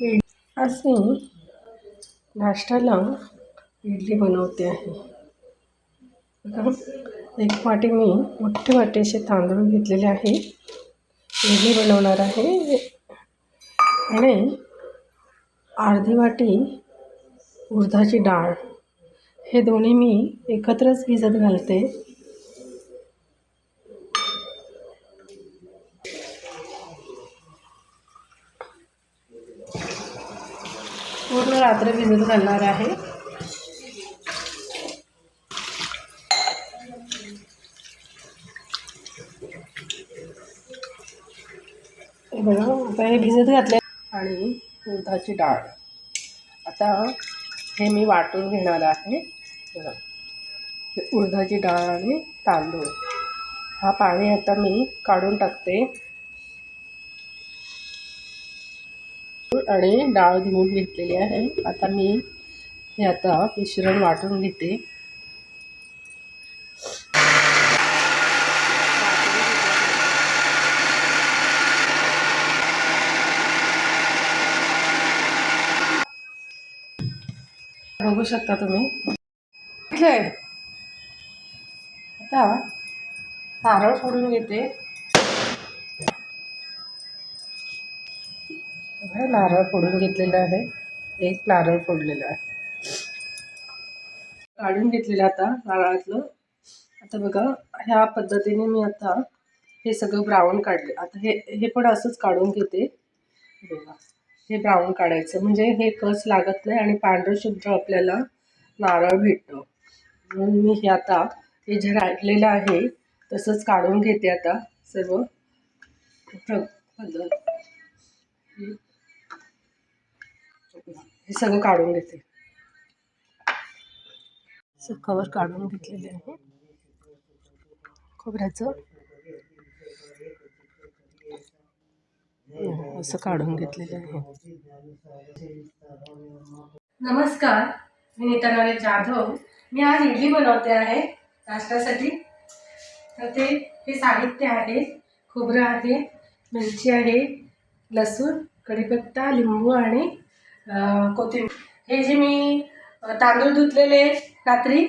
आज मी नाश्त्याला इडली बनवते आहे. बघा एक वाटी मी मोठे वाटी असे तांदूळ घेतलेले आहे. इडली बनवणार आहे. आणि अर्धी वाटी उडदाची डाळ. हे दोन्ही मी एकत्रच भिजत घालते पूर्ण रात्र भिजत घालणार आहे. बघा आता हे भिजत घातले आणि उडदाची डाळ. आता हे मी वाटून घेणार आहे. बघा उडदाची डाळ आणि तांदूळ. हा पाणी आता मी काढून टाकते. आणि डाळ धुवून घेतलेली आहे. आता मी हे आता मिश्रण वाटून घेते. बघू शकता तुम्ही. आता नारळ फोडून घेते. आहे. नारळ फोडून घेतलेलं आहे. एक नारळ फोडलेलं आहे. काढून घेतलेलं आता नारळातलं. आता बघा ह्या पद्धतीने मी आता हे सगळं ब्राऊन काढले. आता हे हे पण असंच काढून घेते. बघा हे ब्राऊन काढायचं. म्हणजे हे कस लागत नाही आणि पांढरं शुभ्र आपल्याला नारळ भेटतं. म्हणून मी हे आता हे जे राहिलेलं आहे तसंच काढून घेते आता सर्व. प्र- पद्धत हे सगळं काढून घेते. असं कवर काढून घेतलेले आहे. खोबऱ्याचं. हं, असं काढून घेतलेलं आहे. नमस्कार मी नीता नरेश जाधव. मी आज इडली बनवते आहे नाश्त्यासाठी. तर ते हे साहित्य आहे खोबरं आहे मिरची आहे लसूण कढीपत्ता लिंबू आणि कोथिंबीर हे जे मी तांदूळ धुतलेले रात्री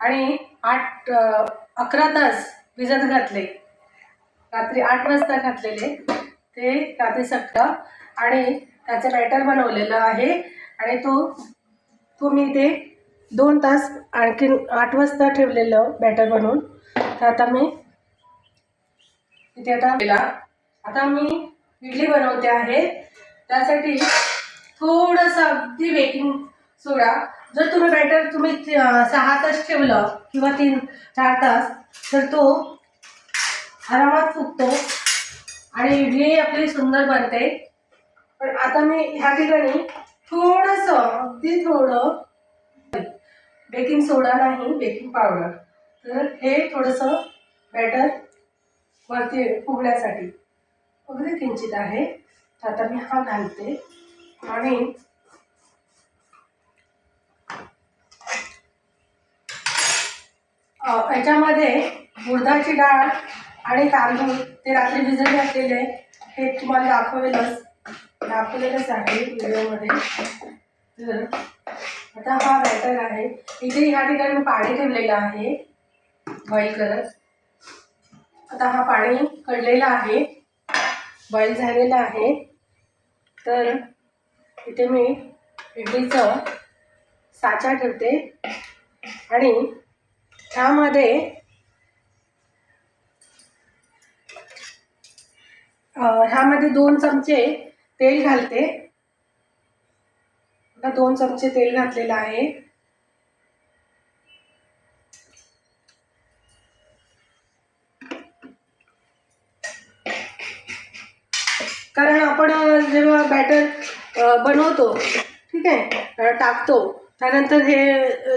आणि आठ अकरा तास भिजत घातले. रात्री आठ वाजता घातलेले. ते रात्री सकाळ आणि त्याचं बॅटर बनवलेलं आहे आणि तो तो मी ते दोन तास आणखीन आठ वाजता ठेवलेलं बॅटर बनवून. तर आता मी इथे आता आता मी इडली बनवते आहे. त्यासाठी थोडंसं अगदी बेकिंग सोडा. जर तुम्ही बॅटर तुम्ही सहा तास ठेवलं किंवा तीन चार तास तर तो आरामात फुगतो आणि इडली आपली सुंदर बनते. पण आता मी ह्या ठिकाणी थोडंसं अगदी थोडं बेकिंग सोडा नाही बेकिंग पावडर तर हे थोडंसं बॅटर वरती फुगण्यासाठी. अगदी किंचित आहे. तर आता मी हा घालते. आणि याच्यामध्ये उडदाची डाळ आणि तांदूळ ते रात्री भिजत घातलेले हे तुम्हाला दाखवेलच. दाखवलेलंच आहे व्हिडिओमध्ये. तर आता हा बॅटर आहे. इथे ह्या ठिकाणी मी पाणी ठेवलेलं आहे. बॉईल करत. आता हा पाणी कडलेला आहे. बॉईल झालेलं आहे. तर इथे मी इडलीचं साचा ठेवते. आणि ह्यामध्ये ह्यामध्ये दोन चमचे तेल घालते. आता दोन चमचे तेल घातलेलं आहे. कारण आपण जेव्हा बॅटर बनवतो. ठीक आहे? टाकतो. त्यानंतर हे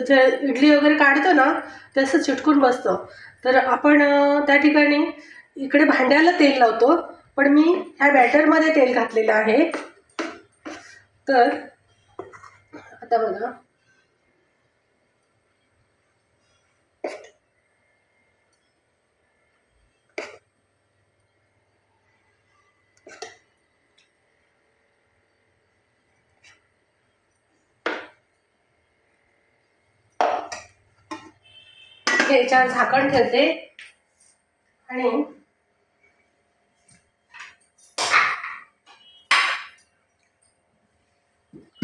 जे इडली वगैरे काढतो ना तसं चिटकून बसतं. तर आपण त्या ठिकाणी इकडे भांड्याला तेल लावतो. पण मी ह्या बॅटरमध्ये तेल घातलेलं आहे. तर आता बघा. याच्यावर झाकण ठेवते. आणि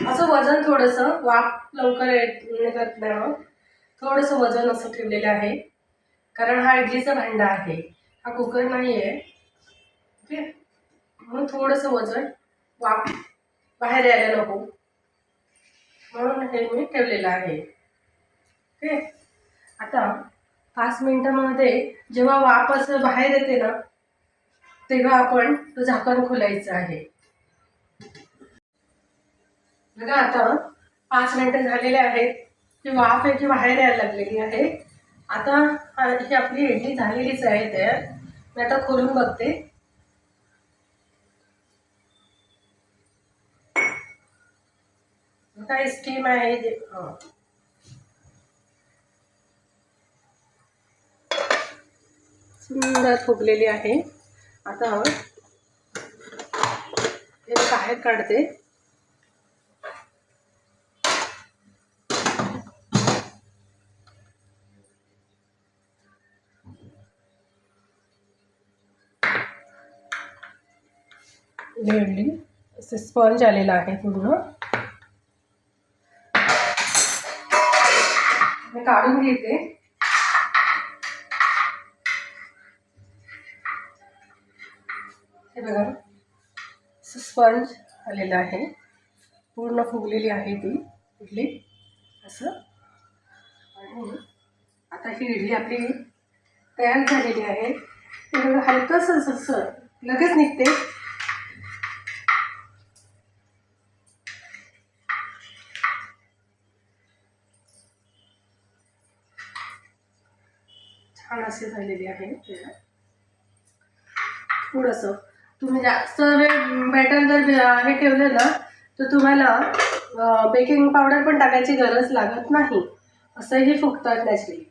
असं वजन थोडंसं वाफ लवकर येत नाही हो. थोडंसं वजन असं ठेवलेलं आहे. कारण हा इडलीचा भांडा आहे. हा कुकर नाही आहे ओके? म्हणून थोडंसं वजन वाफ बाहेर यायला नको. म्हणून हे मी ठेवलेलं आहे. ओके? आता पाच मिनिटामध्ये जेव्हा वाफ असं बाहेर येते ना तेव्हा आपण तो झाकण खोलायचं आहे. बघा आता पाच मिनिटं झालेले आहेत. ती वाफ याची बाहेर यायला लागलेली आहे. आता ही आपली इडली झालेलीच आहे तयार. मी आता खोलून बघते. काय स्टीम आहे. जे सुंदर फुगलेली आहे. आता हे बाहेर काढते. इडली स्पंज आलेला आहे पूर्ण. मी काढून घेते. स्पंज आलेला आहे. पूर्ण फुगलेली आहे ती इडली. असं. आणि आता ही इडली आपली तयार झालेली आहे. हलकंसं असं लगेच निघते. छान असे झालेली आहे थोडंसं. तुम्ही जास्त वेळ बॅटर जर हे ठेवलं ना तर तुम्हाला बेकिंग पावडर पण टाकायची गरज लागत नाही. असंही फुगतात नॅचरली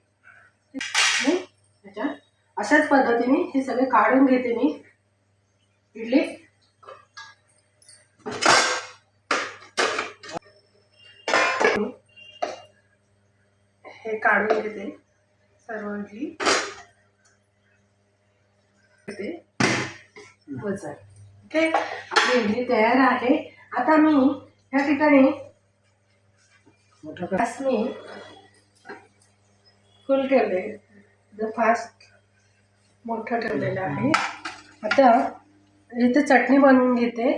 अशाच पद्धतीने हे सगळे काढून घेते मी. इडली. हे काढून घेते. सर्व इडली. ते वजन ओके आपली इडली तयार आहे. आता मी ह्या ठिकाणी गॅस मी फुल ठेवले फास्ट मोठं ठेवलेलं आहे. आता इथे चटणी बनवून घेते.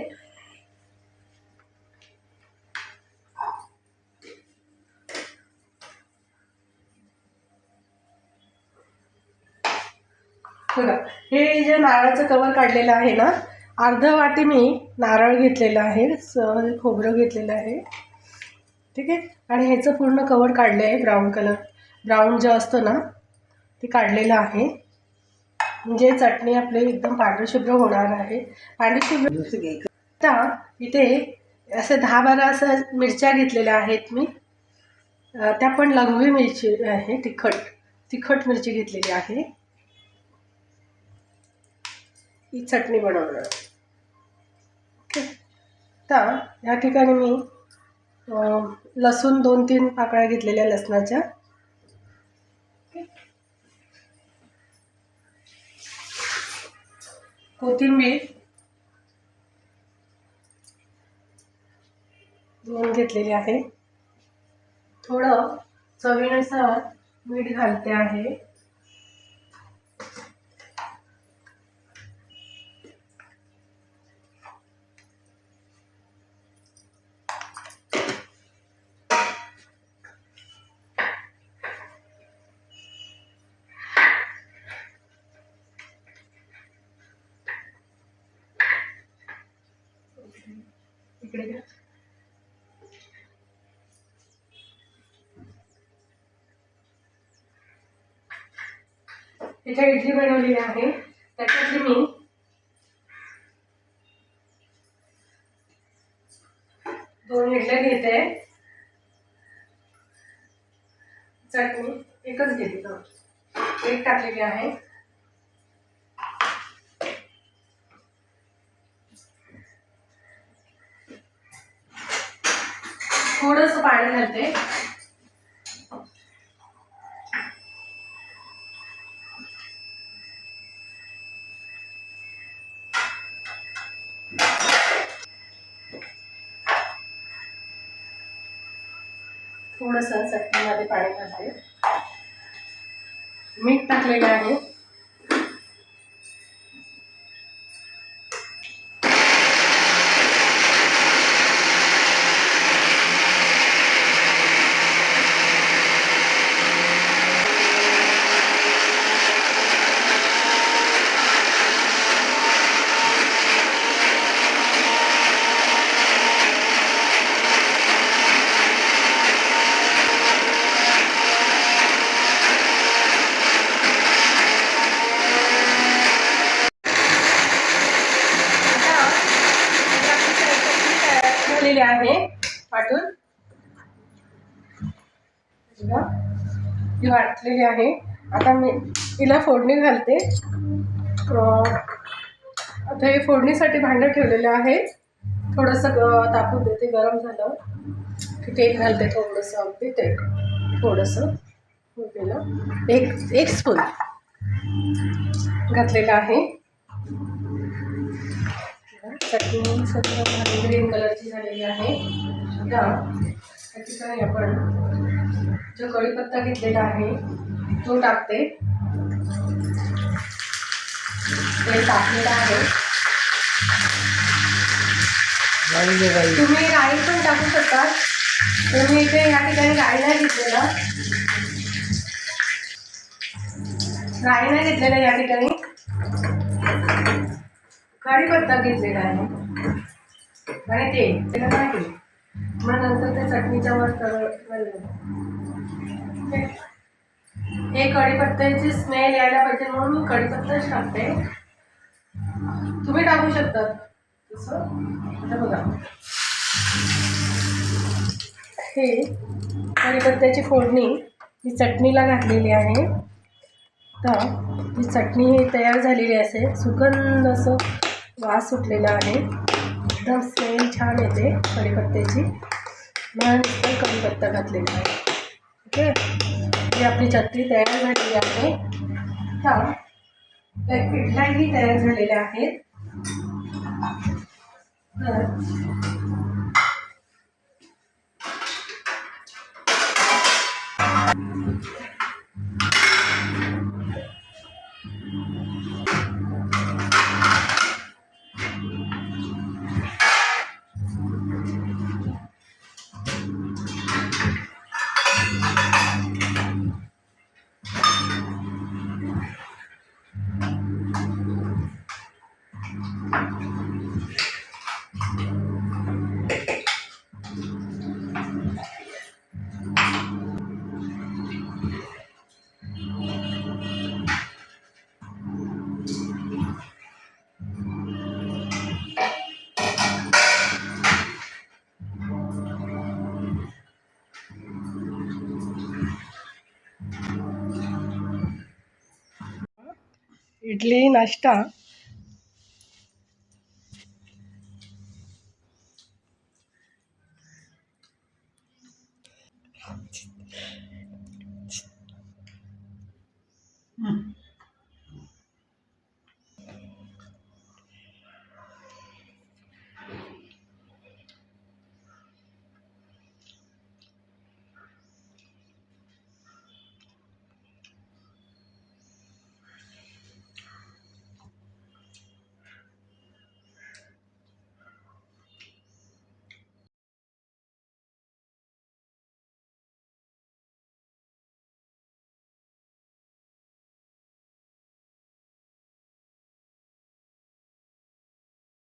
बघा हे जे नारळाचं कवर काढलेलं आहे ना अर्ध वाटी मी नारळ घेतलेलं आहे स- खोबरं घेतलेलं आहे. ठीक आहे? आणि ह्याचं पूर्ण कवर काढलं आहे ब्राऊन कलर ब्राऊन जे असतं ना ते काढलेलं आहे. म्हणजे चटणी आपली एकदम पांढरशुभ्र होणार आहे. पांढरशुभ्र आता इथे असे दहा बारा असं मिरच्या घेतलेल्या आहेत मी. त्या पण लघवी मिरची आहे तिखट. तिखट मिरची घेतलेली आहे. ही चटणी बनवणार ओके. आता या ठिकाणी मी लसूण दोन तीन पाकळ्या घेतलेल्या लसणाच्या. कोथिंबीर दोन घेतलेली आहे. थोडं चवीनुसार मीठ घालते आहे. इकडे घ्या. त्याच्या इडली बनवलेली आहे. त्याच्यातली मी दोन इडल्या घेते. चटणी एकच घेते. एक टाकलेली आहे. थोडस पाणी घालते. थोडस चटणीमध्ये पाणी घालते. मीठ टाकलेलं आहे. वाटलेली आहे. आता मी हिला फोडणी घालते. आता हे फोडणीसाठी भांडं ठेवलेलं आहे. थोडंसं ग तापून देते गरम झालं. की तेल घालते थोडंसं अगदी तेल थोडंसं. फोडणीला एक एक स्पून घातलेलं आहे. चटणी सगळं ग्रीन कलरची झालेली आहे. आता त्या ठिकाणी आपण जो कढीपत्ता घेतलेला आहे तो टाकते. तेल टाकलेलं आहे. तुम्ही राई पण टाकू शकता. मी इथे या ठिकाणी राई नाही घेतलेला. राई नाही घेतलेला या ठिकाणी. कढीपत्ता घेतलेला आहे. आणि ते त्याला नाही. मग नंतर ते चटणीच्या वर हे. कढीपत्त्याची स्मेल यायला पाहिजे म्हणून मी कढीपत्ताच टाकते. तुम्ही टाकू शकता. तसं? आता बघा. हे कढीपत्त्याची फोडणी ही चटणीला घातलेली आहे. तर ही चटणी ही तयार झालेली असेल. सुगंध असं वास सुटलेला आहे. एकदम स्मेल छान येते कढीपत्त्याची. म्हणून इथं कढीपत्ता घातलेला आहे. ओके? ही आपली चटणी तयार झालेली आहे. तर पिठलाही तयार झालेल्या आहेत. तर इडली नाश्ता